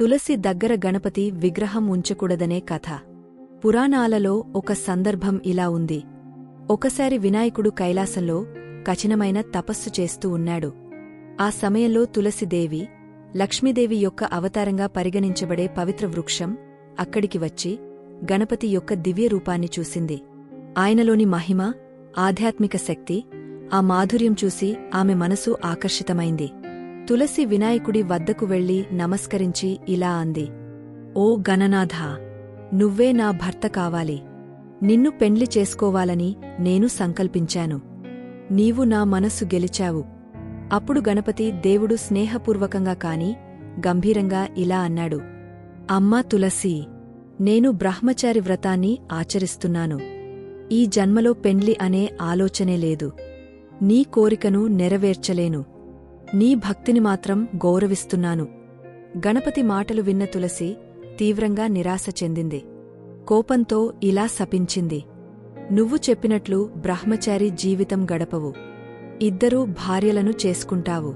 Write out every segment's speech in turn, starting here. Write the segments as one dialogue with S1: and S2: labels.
S1: తులసి దగ్గర గణపతి విగ్రహం ఉంచకూడదనే కథ. పురాణాలలో ఒక సందర్భం ఇలా ఉంది. ఒకసారి వినాయకుడు కైలాసంలో కఠినమైన తపస్సు చేస్తూ ఉన్నాడు. ఆ సమయంలో తులసిదేవి లక్ష్మీదేవి యొక్క అవతారంగా పరిగణించబడే పవిత్ర వృక్షం అక్కడికి వచ్చి గణపతి యొక్క దివ్య రూపాన్ని చూసింది. ఆయనలోని మహిమ ఆధ్యాత్మిక శక్తి ఆ మాధుర్యం చూసి ఆమె మనసు ఆకర్షితమైంది. తులసి వినాయకుడి వద్దకు వెళ్ళి నమస్కరించి ఇలా అంది. ఓ గణనాథ నువ్వే నా భర్త కావాలి. నిన్ను పెండ్లి చేసుకోవాలని నేను సంకల్పించాను. నీవు నా మనస్సు గెలిచావు. అప్పుడు గణపతి దేవుడు స్నేహపూర్వకంగా కాని గంభీరంగా ఇలా అన్నాడు. అమ్మా తులసి నేను బ్రహ్మచారి వ్రతాన్ని ఆచరిస్తున్నాను. ఈ జన్మలో పెండ్లి అనే ఆలోచనే లేదు. నీ కోరికను నెరవేర్చలేను. నీ భక్తిని మాత్రం గౌరవిస్తున్నాను. గణపతి మాటలు విన్న తులసి తీవ్రంగా నిరాశ చెందింది. కోపంతో ఇలా శపించింది. నువ్వు చెప్పినట్లు బ్రహ్మచారి జీవితం గడపవు. ఇద్దరూ భార్యలను చేసుకుంటావు.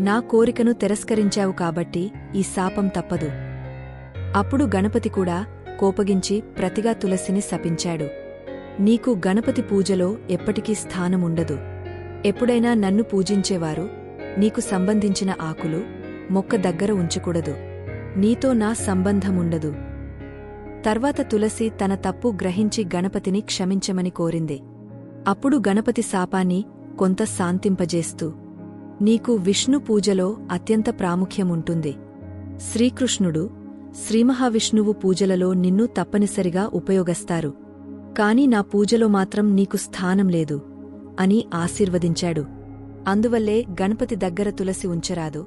S1: నా కోరికను తిరస్కరించావు కాబట్టి ఈ శాపం తప్పదు అప్పుడు గణపతి కూడా కోపగించి ప్రతిగా తులసిని శపించాడు. నీకు గణపతి పూజలో ఎప్పటికీ స్థానముండదు. ఎప్పుడైనా నన్ను పూజించేవారు నీకు సంబంధించిన ఆకులు మొక్క దగ్గర ఉంచకూడదు. నీతో నా సంబంధముండదు. తర్వాత తులసి తన తప్పు గ్రహించి గణపతిని క్షమించమని కోరింది. అప్పుడు గణపతి శాపాన్ని కొంత శాంతింపజేస్తూ నీకు విష్ణు పూజలో అత్యంత ప్రాముఖ్యముంటుంది. శ్రీకృష్ణుడు శ్రీమహావిష్ణువు పూజలలో నిన్ను తప్పనిసరిగా ఉపయోగస్తారు. కాని నా పూజలో మాత్రం నీకు స్థానం లేదు అని ఆశీర్వదించాడు. అందువల్లే గణపతి దగ్గర తులసి ఉంచరాదు.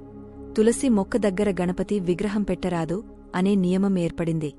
S1: తులసి మొక్క దగ్గర గణపతి విగ్రహం పెట్టరాదు అనే నియమం ఏర్పడింది.